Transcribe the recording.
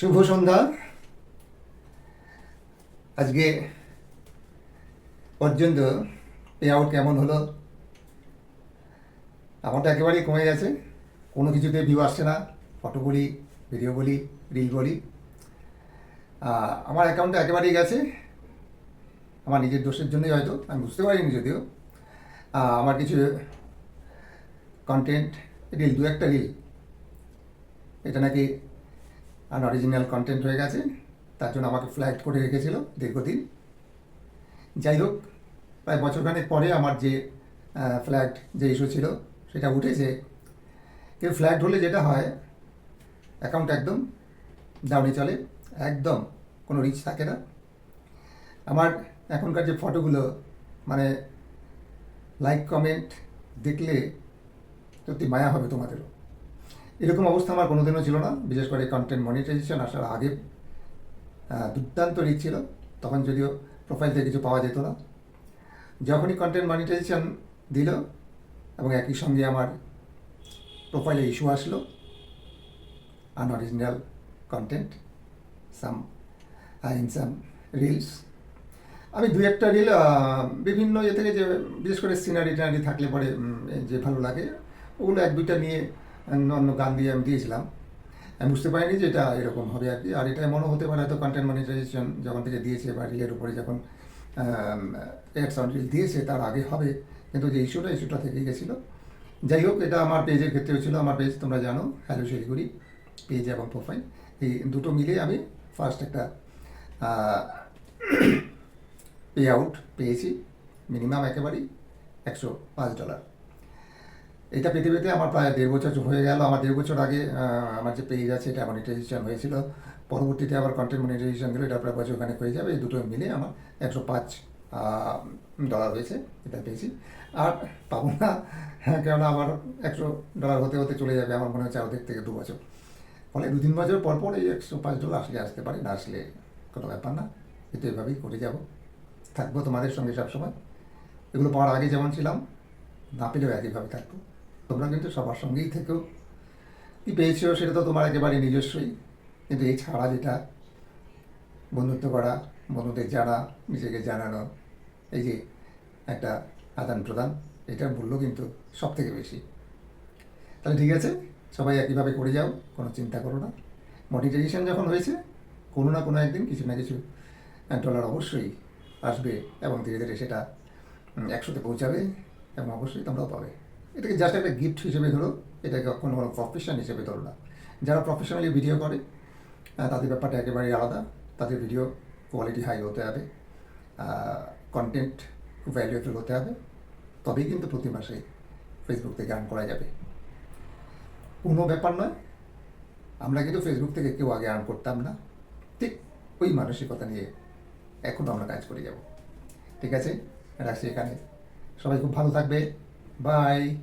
শুভ সন্ধ্যা। আজকে পর্যন্ত pay out কেমন হলো? আমারটা একেবারেই কমে গেছে। কোনো কিছুতে ভিউ আসছে না। ফটো বলি ভিডিও বলি রিল বলি। আমার অ্যাকাউন্টটা একেবারেই গেছে। আমার নিজের দোষের জন্যই হয়তো, আমি বুঝতে পারিনি যদিও। আমার কিছু কন্টেন্ট রিল দু একটা রিল এটা নাকি আনঅরিজিনাল কন্টেন্ট হয়ে গেছে। তার জন্য আমাকে ফ্ল্যাগ করে রেখেছিল দীর্ঘদিন। যাই হোক, প্রায় বছরখানেক পরে আমার যে ফ্ল্যাগ যে ইস্যু ছিল, সেটা উঠেছে। কিন্তু ফ্ল্যাগ হলে যেটা হয় অ্যাকাউন্ট একদম ডাউনে চলে, একদম কোনো রিচ থাকে না। আমার এখনকার যে ফটোগুলো মানে লাইক কমেন্ট দেখলে সত্যি মায়া হবে তোমাদেরও। এরকম অবস্থা আমার কোনোদিনও ছিল না, বিশেষ করে কন্টেন্ট মনিটাইজেশন আসার আগে দুর্দান্ত রিচ ছিল, তখন যদিও প্রোফাইল থেকে কিছু পাওয়া যেত না। যখনই কন্টেন্ট মনিটাইজেশন দিল এবং একই সঙ্গে আমার প্রোফাইলে ইস্যু আসলো unoriginal content some in some reels আমি দু একটা রিল বিভিন্ন ইয়ে থেকে যে, বিশেষ করে সিনারি টিনারি থাকলে পরে যে ভালো লাগে, ওগুলো এক দুইটা নিয়ে অন্য গান দিয়ে আমি দিয়েছিলাম। আমি বুঝতে পারিনি যে এটা এরকম হবে আর কি। আর এটা এমনও হতে পারে হয়তো কন্টেন্ট মনিটাইজেশন যখন থেকে দিয়েছে বা রিলের উপরে যখন এক্স অন রিল দিয়েছে, তার আগে হবে। কিন্তু যে ইস্যুটা ইস্যুটা থেকে গেছিল। যাই হোক, এটা আমার পেজের ক্ষেত্রে হয়েছিল আমার পেজ তোমরা জানো হ্যালো শিলিগুড়ি পেজ এবং প্রোফাইল এই দুটো মিলে আমি ফার্স্ট একটা পে আউট পেয়েছি। মিনিমাম একেবারেই একশো পাঁচ ডলার এটা পেতে আমার প্রায় দেড় বছর হয়ে গেল। আমার দেড় বছর আগে আমার যে পেজ আছে, এটা মনিটাইজেশন হয়েছিল। পরবর্তীতে আবার কন্টেন্ট মনিটাইজেশন গেলে, এটা প্রায় বছর খানেক হয়ে যাবে। এই দুটো মিলে আমার একশো পাঁচ ডলার হয়েছে, এটা পেয়েছি। আর পাবো না হ্যাঁ কেননা আমার একশো ডলার হতে হতে চলে যাবে, আমার মনে হচ্ছে ওদের থেকে দু বছর। ফলে দু তিন বছর পর পর এই একশো পাঁচ ডলার আসলে আসতে পারে, না আসলে কোনো ব্যাপার না। কিন্তু এভাবেই করে যাব। থাকব তোমাদের সঙ্গে সবসময়। এগুলো পাওয়ার আগে যেমন ছিলাম, না পেলেও একইভাবে থাকব। তোমরা কিন্তু সবার সঙ্গেই থেকেও কী পেয়েছ সেটা তো তোমার একেবারে নিজস্বই। কিন্তু এই ছাড়া যেটা, বন্ধুত্ব করা, বন্ধুদের জানা, নিজেকে জানানো, এই যে একটা আদান প্রদান, এটার মূল্য কিন্তু সব থেকে বেশি। তাহলে ঠিক আছে, সবাই একইভাবে করে যাও, কোনো চিন্তা করো না। মনিটাইজেশন যখন হয়েছে, কোনো না কোনো একদিন কিছু না কিছু ডলার অবশ্যই আসবে এবং ধীরে ধীরে সেটা একশোতে পৌঁছাবে এবং অবশ্যই তোমরাও পাবে। এটাকে জাস্ট একটা গিফট হিসেবে ধরো, এটাকে কোনো কোনো প্রফেশন হিসেবে ধরো না। যারা প্রফেশনালি ভিডিও করে তাদের ব্যাপারটা একেবারেই আলাদা। তাদের ভিডিও কোয়ালিটি হাই হতে হবে কন্টেন্ট খুব ভ্যালুয়েবল হতে হবে। তবেই কিন্তু প্রতি মাসে ফেসবুক থেকে আর্ন করা যাবে। কোনো ব্যাপার নয়। আমরা কিন্তু ফেসবুক থেকে কেউ আগে আর্ন করতাম না। ঠিক ওই মানসিকতা নিয়ে এখন আমরা কাজ করে যাব। ঠিক আছে? রাখছি এখানে। সবাই খুব ভালো থাকবে। Bye.